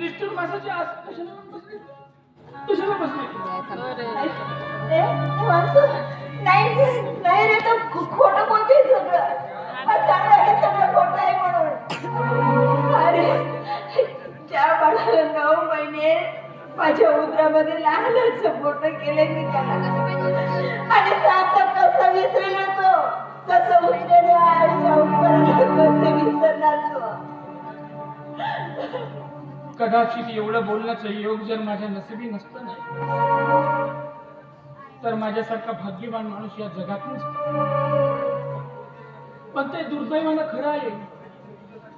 निष्ठूर माणसाची आज कशाला बसली? कशाला बसली? ए, ए, वासू, नाही नाही रे तो खो- खोटं बोलते सगळं. सगळं खोटं आहे म्हणून. अरे ज्या बाळाला नऊ महिने माझ्या उदरामध्ये लहानच मोठं केलंय मी त्याला. आणि सात कसं विसरेल तो. कसं उठलेल्या आईच्या उपरात कसं तो. कदाचित एवढं बोलण्याचं योग जर माझ्या नसिबी नसतं ना तर माझ्यासारखा भाग्यवान माणूस या जगात नसतो पण ते दुर्दैवानं खरं आहे.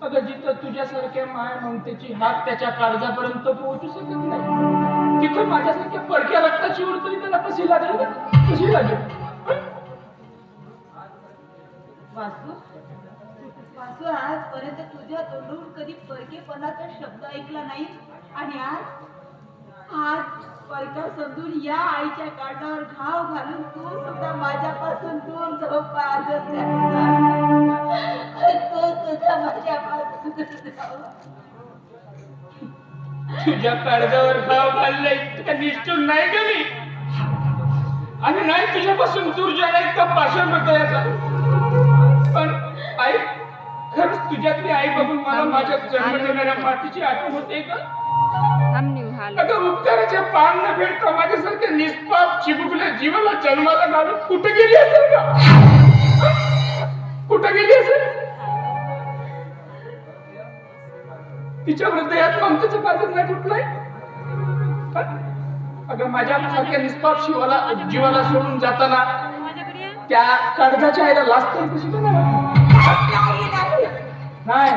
अगं जिथं तुझ्यासारख्या माया ममतेची हात त्याच्या काळजापर्यंत पोहोचू शकत नाही तिथं माझ्यासारख्या पडक्या रक्ताची उर तरी त्याला कशी लागेल? कशी लागेल? आजपर्यंत तुझ्या तोंडून कधी परकेपणाचा शब्द ऐकला नाही? आणि आज? आज परका समजून या आईच्या काठावर घाव घालून तू सुद्धा माझ्यापासून दोन तू सुद्धा माझ्यापासून तुझ्या काळजावर घाव घाललाय का निष्ठून नाही गेली आणि नाही तुझ्यापासून दूर जायला इतका पाषाण होता याचा पण तुझ्यातली आई बघून मला माझ्या जन्म देणाऱ्या मातीची आठवण होते का? अगं उपकाराचे पान न फेडता माझ्यासारख्या निष्पाप चिबुकल्या जीवाला जन्माला घालून कुठे गेली असेल का कुठे गेली असेल? तिच्या हृदयात ममतेचं पाजर नाही कुठलंय अगं माझ्या सारख्या निष्पाप शिवाला जीवाला सोडून जाताना त्या कर्जाच्या आईला लास्ट कशी? काय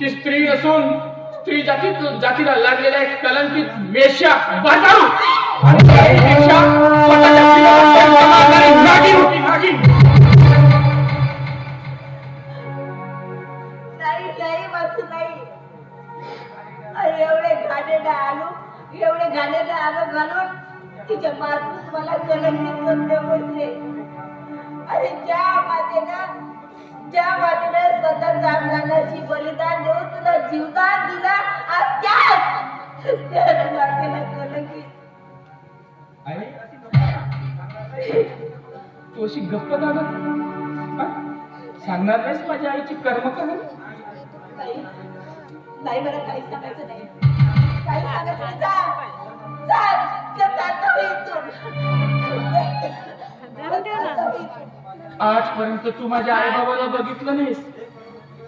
ती स्त्री असून स्त्री जातीत जातीला लागलेला एक कलंकित वेश्या बाजारू आणि स्वतःच्या होती नाही नाही नाही. अरे एवढे घाणेरडे आलो एवढे घाणेरडे आलो घालून. तिच्या मातून मला कलंकित करते बसले अरे ज्या मातेनं ज्या मातेनं स्वतः जामदानाची बलिदान देऊन तुला जीवदान दिला आज त्याच त्याच मातेला कलंकित तू अशी गप्प दादा सांगणार नाहीस माझ्या आईची कर्म कहाणी? नाही मला काहीच सांगायचं नाही. काही सांगायचं. जा मी इथून. जाता मी इथून. आजपर्यंत तू माझ्या आई बाबाला बघितलं नाहीस.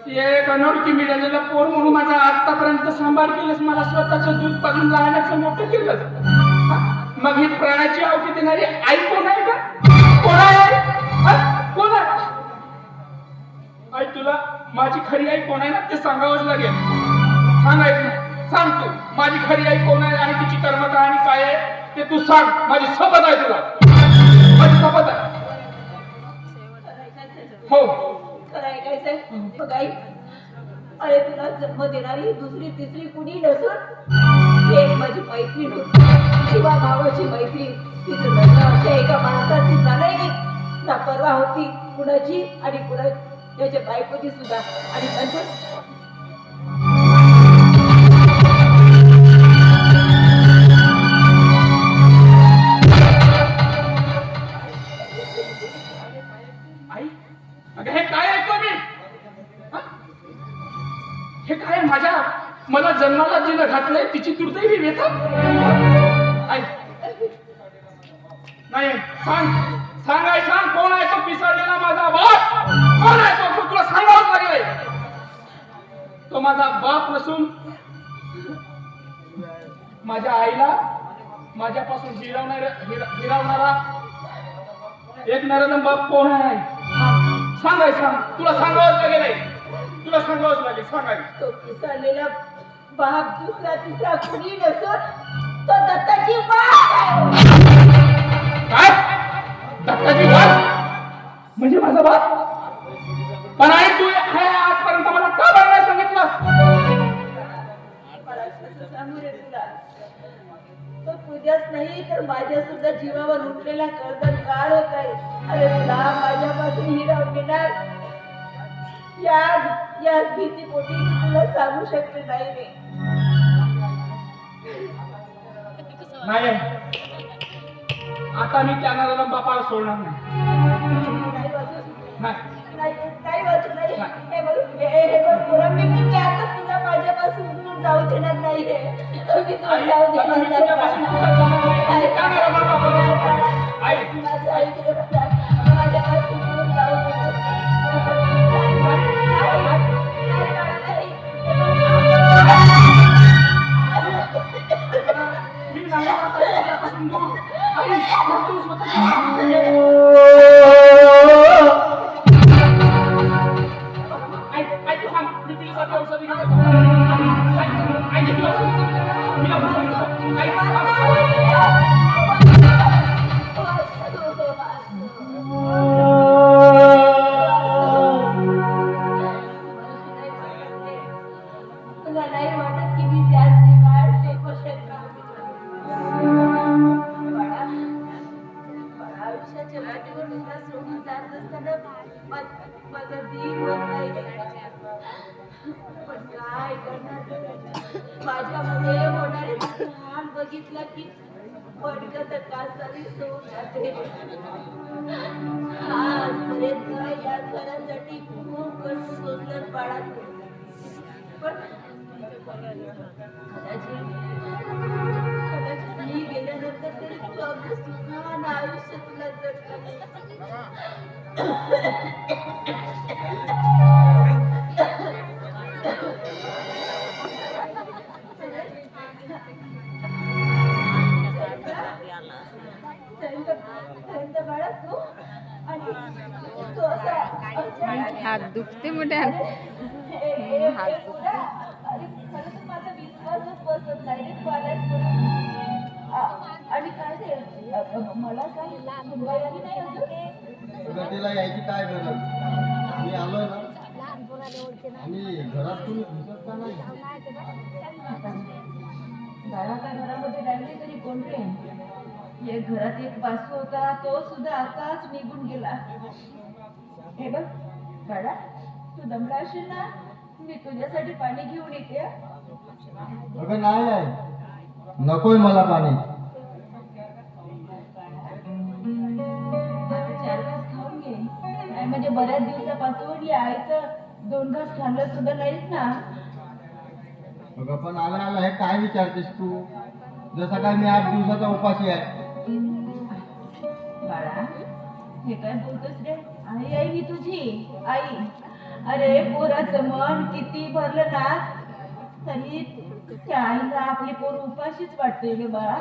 एक अनोळखी मिळालेला पोर म्हणून माझा आतापर्यंत सांभाळ केलंस मला स्वतःचं दूध पाजून राहण्याचं मोठं केलं मग ही प्राणाची आवती देणारी आई कोण आहे का कोण आहे कोण आहे? आई तुला माझी खरी आई कोण आहे ना ते सांगावंच लागेल. सांगायचं सांग तू माझी खरी आई कोण आहे आणि तिची कर्मकहाणी काय आहे ते तू सांग. माझी सोबत आहे तुला. माझी सोबत आहे. हो. खरं ऐकायचंय? बघ आई. अरे तुला जन्म देणारी दुसरी तिसरी कुणी नसून एक माझी मैत्रीण होती. शिवा भावाची मैत्रीण. तिचं लग्न अशा एका माणसाची झालंय की ना परवा होती. कुणाची आणि कुणा त्याच्या बायकोची सुद्धा. आणि नंतर हे काय माझ्या मला जन्माला जिनं घातलंय तिची दुर्दैवी व्यथा? नाही सांग. सांग सांग. कोण आहे तो पिसाळलेला माझा बाप? कोण आहे तो? तुला सांगावंच लागेल तो माझा बाप नसून माझ्या आईला माझ्यापासून हिरावणार हिरावणारा एक नरेंद्र बाप कोण आहे? सांगाय सांग तुला सांगावंच लागेल तुला सांगावंच लागेल सांगाय तो पिसाळलेला बाप दुसरा तिसरा कुणी नसून तो दत्ताची आहे. काय? दत्ताची बाप म्हणजे माझा बाप? पण आई तू आहे आजपर्यंत मला का नाही सांगितलंस? मला कसं सांगू रे तुला. तो तुझ्याच नाही तर माझ्या सुद्धा जीवावर उठलेला कर्दन काळ होत आहे अरे तुला माझ्यापासून हिराव घेणार? या याच भीतीपोटी मी तुला सांगू शकते नाही रे नाही. आता मी त्या नादाला बापाला सोडणार नाही. नाही हे बघ हे हे बघ पोरं, मी मी मी आता तुला माझ्यापासून दूर जाऊ देणार नाही मी जाऊ मी देणार. मी? आई, तुला नाही वाटत की मी जास्त काळ पोषक बाळा आयुष्याच्या वाटेवर तुला सोडून जात असताना माझा होत नाही पण काय करणार माझ्यामध्ये होणारे की पडकत जाते. आजपर्यंत या घरासाठी खूप कष्ट सोडलं बाळा पण मी गेल्यानंतर तरी तू अगदी सुखानं आयुष्य तुला बाळा तू आणि हात दुखते मोठ्या. हात दुखते. खरं तर माझा विश्वासच बसत नाही रे आणि काय मला काय मुंबईला बी नाही अजून प्रगतीला यायची काय गरज? मी आलोय ना. आणि घरात कोणी दिसत का नाही? बाळाच्या घरामध्ये राहिले तरी कोण रे? हे घरात एक बासू होता तो सुद्धा आताच निघून गेला. हे बघ बाळा तू दमला असेल ना? मी तुझ्यासाठी पाणी घेऊन येते? अगं नाही आहे नकोय मला पाणी. चार घास खाऊन घे. नाही म्हणजे बऱ्याच दिवसापासून या आईचं दोन घास खाल्लं सुद्धा नाहीच ना. अगं पण आला आला हे काय विचारतेस तू? जसं काय मी आठ दिवसाचा उपाशी आहे. बाळा हे काय बोलतोस रे? आई आई ही तुझी. आई. अरे पोराचं मन किती भरलं ना. तरी त्या आईला आपली पोर उपाशीच वाटते रे बाळा.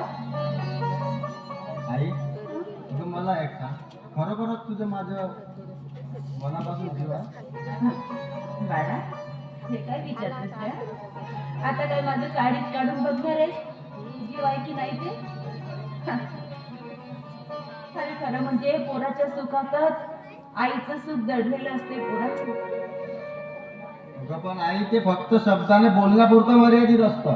आई अगं मला एक सांग. खरोखरच तुझं माझं मनापासून जीव बाळा हे काय विचारतोस आता काय माझं काडीच काढून बघणार आहे जीव आहे की नाही ते? खरं खरं म्हणजे पोराच्या सुखातच आईचं सुख दडलेलं असते अगं पण आई ते फक्त शब्दाने बोलण्यापुरतं मर्यादित असतं.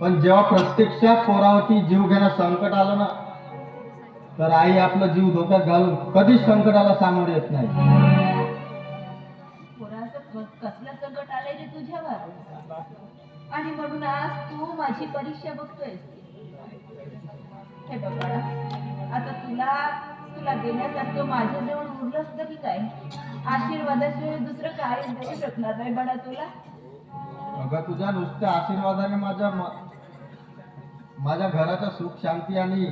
पण जेव्हा प्रत्यक्षात पोरावरती जीव घेणं संकट आलं ना तर आई आपला जीव धोक्यात घालून कधीच संकटाला सामोरे येत नाही. कसलं संकट आलंय रे तुझ्यावर? आणि म्हणून आज तू माझी परीक्षा बघतोय तुला देण्यासारखं माझ्याजवळ उरलं सुद्धा की काय? आशीर्वादाशिवाय दुसरं काय देऊ शकणार नाही बाळा तुला. अगं तुझ्या नुसत्या आशीर्वादाने माझ्या माझ्या घराचा सुख शांती आणि